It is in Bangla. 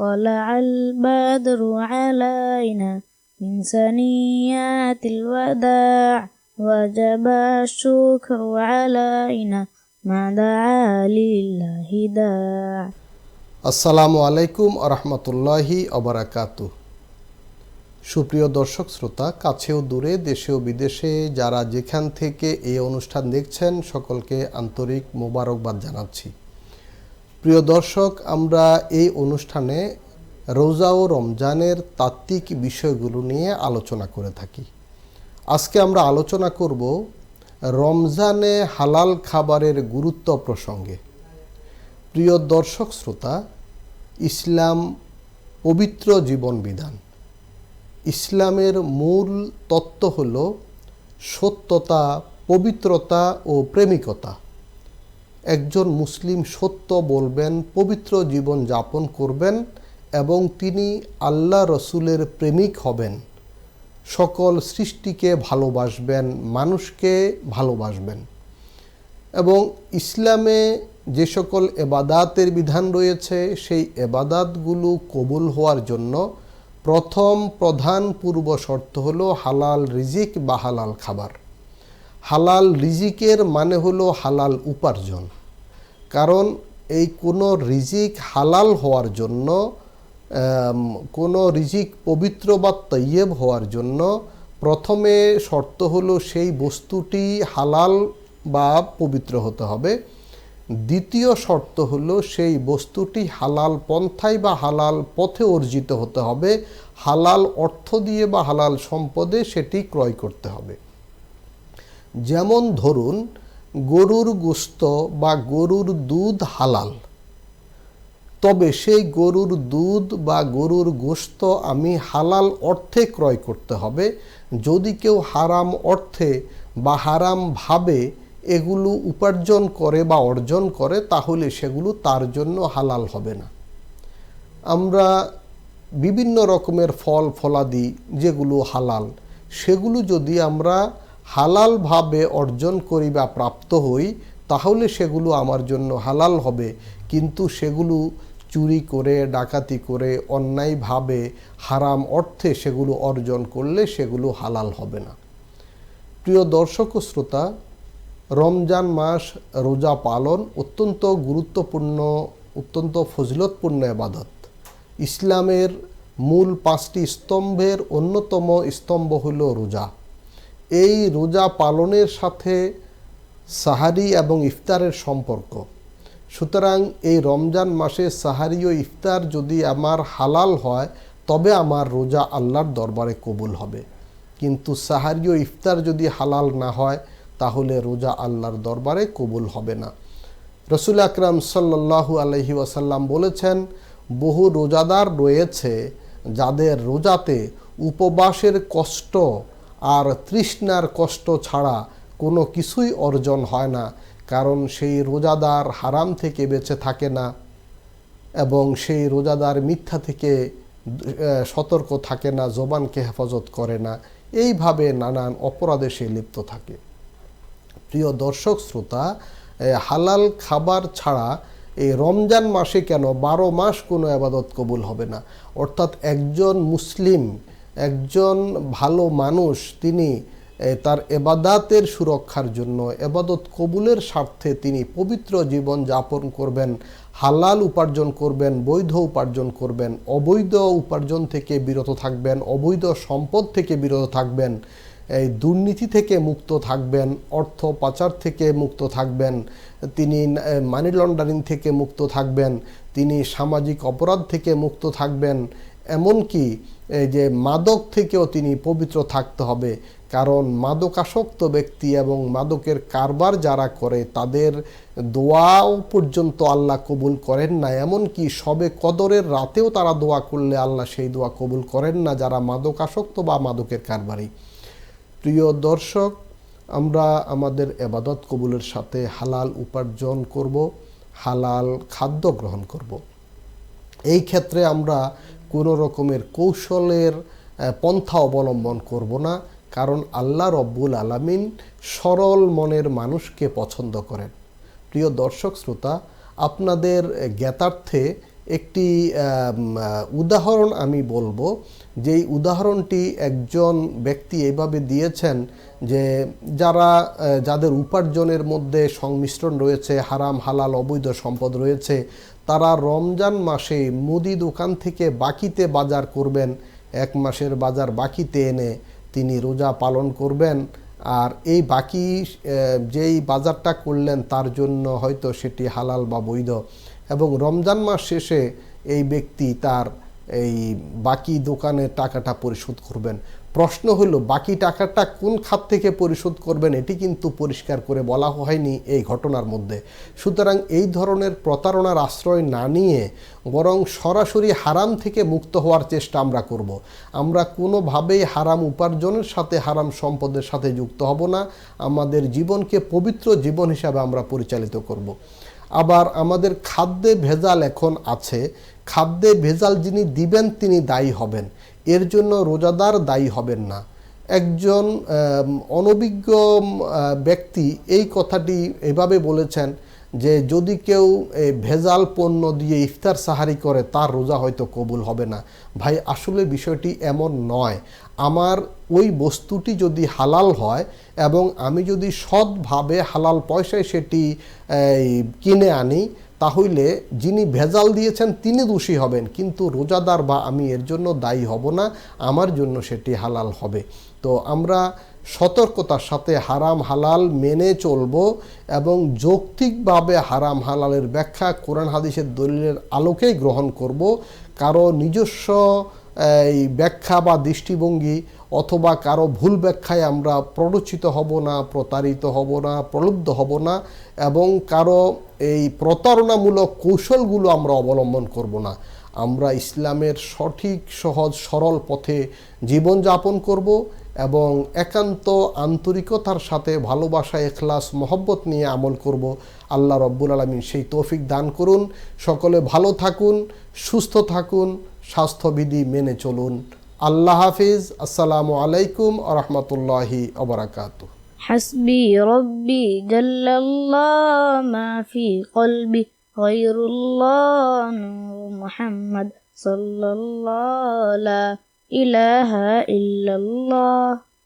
طلع البدر علينا من سنيات الوداع وجب الشكر علينا ما دعا لله داع আসসালামু আলাইকুম আরহামতুল্লাহি অবরাকাতু সুপ্রিয় দর্শক শ্রোতা কাছেও দূরে দেশেও বিদেশে যারা যেখান থেকে এই অনুষ্ঠান দেখছেন সকলকে আন্তরিক মোবারকবাদ জানাচ্ছি প্রিয় দর্শক, আমরা এই অনুষ্ঠানে রোজা ও রমজানের তাত্ত্বিক বিষয়গুলো নিয়ে আলোচনা করে থাকি। আজকে আমরা আলোচনা করব রমজানে হালাল খাবারের গুরুত্ব প্রসঙ্গে। প্রিয় দর্শক শ্রোতা, ইসলাম পবিত্র জীবন বিধান। ইসলামের মূল তত্ত্ব হল সত্যতা, পবিত্রতা ও প্রেমিকতা। একজন মুসলিম সত্য বলবেন, পবিত্র জীবন যাপন করবেন এবং তিনি আল্লাহ রসুলের প্রেমিক হবেন। সকল সৃষ্টিকে ভালোবাসবেন, মানুষকে ভালোবাসবেন। এবং ইসলামে যে সকল এবাদাতের বিধান রয়েছে, সেই এবাদাতগুলো কবুল হওয়ার জন্য প্রথম প্রধান পূর্ব শর্ত হলো হালাল রিজিক বা হালাল খাবার। হালাল রিজিকের মানে হলো হালাল উপার্জন। কারণ এই কোনো রিজিক হালাল হওয়ার জন্য কোনো রিজিক পবিত্র বা তৈয়ব হওয়ার জন্য প্রথমে শর্ত হলো সেই বস্তুটি হালাল বা পবিত্র হতে হবে। দ্বিতীয় শর্ত হলো সেই বস্তুটি হালাল পন্থায় বা হালাল পথে অর্জিত হতে হবে। হালাল অর্থ দিয়ে বা হালাল সম্পদে সেটি ক্রয় করতে হবে। যেমন ধরুন, গরুর গোস্ত বা গরুর দুধ হালাল। তবে সেই গরুর দুধ বা গরুর গোস্ত আমি হালাল অর্থে ক্রয় করতে হবে। যদি কেউ হারাম অর্থে বা হারামভাবে এগুলো উপার্জন করে বা অর্জন করে, তাহলে সেগুলো তার জন্য হালাল হবে না। আমরা বিভিন্ন রকমের ফল, ফলাদি যেগুলো হালাল, সেগুলো যদি আমরা হালালভাবে অর্জন করি বা প্রাপ্ত হই, তাহলে সেগুলো আমার জন্য হালাল হবে। কিন্তু সেগুলো চুরি করে, ডাকাতি করে, অন্যায়ভাবে, হারাম অর্থে সেগুলো অর্জন করলে সেগুলো হালাল হবে না। প্রিয় দর্শক ও শ্রোতা, রমজান মাস রোজা পালন অত্যন্ত গুরুত্বপূর্ণ, অত্যন্ত ফজিলতপূর্ণ আবাদত ইসলামের মূল পাঁচটি স্তম্ভের অন্যতম স্তম্ভ হল রোজা। এই রোজা পালনের সাথে সাহারি এবং ইফতারের সম্পর্ক। সুতরাং এই রমজান মাসে সাহারি ও ইফতার যদি আমার হালাল হয়, তবে আমার রোজা আল্লাহর দরবারে কবুল হবে। কিন্তু সাহারি ও ইফতার যদি হালাল না হয়, তাহলে রোজা আল্লাহর দরবারে কবুল হবে না। রসুল আকরাম সাল্লাহু আলহি ওয়াসাল্লাম বলেছেন, বহু রোজাদার রয়েছে যাদের রোজাতে উপবাসের কষ্ট আর তৃষ্ণার কষ্ট ছাড়া কোনো কিছুই অর্জন হয় না, কারণ সেই রোজাদার হারাম থেকে বেঁচে থাকে না এবং সেই রোজাদার মিথ্যা থেকে সতর্ক থাকে না, জবানকে হেফাজত করে না। এইভাবে নানান অপরাধে সে লিপ্ত থাকে। প্রিয় দর্শক, শ্রোতা হালাল খাবার ছাড়া এই রমজান মাসে কেন বারো মাস কোনো আবাদত কবুল হবে না? অর্থাৎ একজন মুসলিম একজন ভালো মানুষ, তিনি তার এবাদাতের সুরক্ষার জন্য, এবাদত কবুলের স্বার্থে তিনি পবিত্র জীবন যাপন করবেন, হালাল উপার্জন করবেন, বৈধ উপার্জন করবেন, অবৈধ উপার্জন থেকে বিরত থাকবেন, অবৈধ সম্পদ থেকে বিরত থাকবেন, এই দুর্নীতি থেকে মুক্ত থাকবেন, অর্থ পাচার থেকে মুক্ত থাকবেন, তিনি মানি লন্ডারিং থেকে মুক্ত থাকবেন, তিনি সামাজিক অপরাধ থেকে মুক্ত থাকবেন এমনকি যে মাদক থেকেও তিনি পবিত্র থাকতে হবে। কারণ মাদকাসক্ত ব্যক্তি এবং মাদকের কারবার যারা করে, তাদের দোয়াও পর্যন্ত আল্লাহ কবুল করেন না। এমনকি সবে কদরের রাতেও তারা দোয়া করলে আল্লাহ সেই দোয়া কবুল করেন না যারা মাদকাসক্ত বা মাদকের কারবারি। প্রিয় দর্শক, আমরা আমাদের এবাদত কবুলের সাথে হালাল উপার্জন করব, হালাল খাদ্য গ্রহণ করব। এই ক্ষেত্রে আমরা কোনো রকমের কৌশলের পন্থা অবলম্বন করব না, কারণ আল্লাহ রব্বুল আলামিন সরল মনের মানুষকে পছন্দ করেন। প্রিয় দর্শক, শ্রোতা, আপনাদের জ্ঞাতার্থে একটি উদাহরণ আমি বলব। যেই উদাহরণটি একজন ব্যক্তি এভাবে দিয়েছেন যে যারা যাদের উপার্জনের মধ্যে সংমিশ্রণ রয়েছে, হারাম, হালাল, অবৈধ সম্পদ রয়েছে তারা রমজান মাসে মুদি দোকান থেকে বাকিতে বাজার করবেন। এক মাসের বাজার বাকিতে এনে তিনি রোজা পালন করবেন। আর এই বাকি যেই বাজারটা করলেন তার জন্য হয়তো সেটি হালাল বা বৈধ। এবং রমজান মাস শেষে এই ব্যক্তি তার এই বাকি দোকানের টাকাটা পরিশোধ করবেন প্রশ্ন হলো বাকি টাকাটা কোন খাত থেকে পরিশোধ করবেন এটি কিন্তু পরিষ্কার করে বলা হয়নি এই ঘটনার মধ্যে সুতরাং এই ধরনের প্রতারণার আশ্রয় না নিয়ে বরং সরাসরি হারাম থেকে মুক্ত হওয়ার চেষ্টা আমরা করব। আমরা কোনোভাবেই হারাম উপার্জনের সাথে হারাম সম্পদের সাথে যুক্ত হব না আমাদের জীবনকে পবিত্র জীবন হিসাবে আমরা পরিচালিত করব। আবার আমাদের খাদ্যে ভেজাল এখন আছে। খাদ্যে ভেজাল যিনি দিবেন, তিনি দায়ী হবেন। এর জন্য রোজাদার দায়ী হবেন না। একজন অনভিজ্ঞ ব্যক্তি এই কথাটি এভাবে বলেছেন যে, যদি কেউ ভেজাল পণ্য দিয়ে ইফতার সাহারি করে, তার রোজা হয়তো কবুল হবে না। ভাই, আসলে বিষয়টি এমন নয়। আমার ওই বস্তুটি যদি হালাল হয় এবং আমি যদি সৎভাবে হালাল পয়সায় সেটি কিনে আনি, তাহলে যিনি ভেজাল দিয়েছেন তিনি দোষী হবেন। কিন্তু রোজাদার বা আমি এর জন্য দায়ী হব না, আমার জন্য সেটি হালাল হবে। তো আমরা সতর্কতার সাথে হারাম হালাল মেনে চলব এবং যৌক্তিকভাবে হারাম হালালের ব্যাখ্যা কোরআন হাদিসের দলিলের আলোকেই গ্রহণ করব। কারও নিজস্ব এই ব্যাখ্যা বা দৃষ্টিভঙ্গি অথবা কারও ভুল ব্যাখ্যায় আমরা প্ররোচিত হব না, প্রতারিত হব না, প্রলুব্ধ হব না এবং কারও এই প্রতারণামূলক কৌশলগুলো আমরা অবলম্বন করব না। আমরা ইসলামের সঠিক, সহজ, সরল পথে জীবনযাপন করব এবং একান্ত আন্তরিকতার সাথে ভালোবাসা, এখলাস, মহব্বত নিয়ে আমল করব। আল্লাহ রব্বুল আলমিন সেই তৌফিক দান করুন। সকলে ভালো থাকুন, সুস্থ থাকুন। স্বাস্থ্যবিধি মেনে চলুন আল্লাহ হাফিজ আসসালামু আলাইকুম আ রহমতুল্লাহি অবরাকাতু حسبي ربي جل الله ما في قلبي غير الله نور محمد صلى الله لا إله إلا الله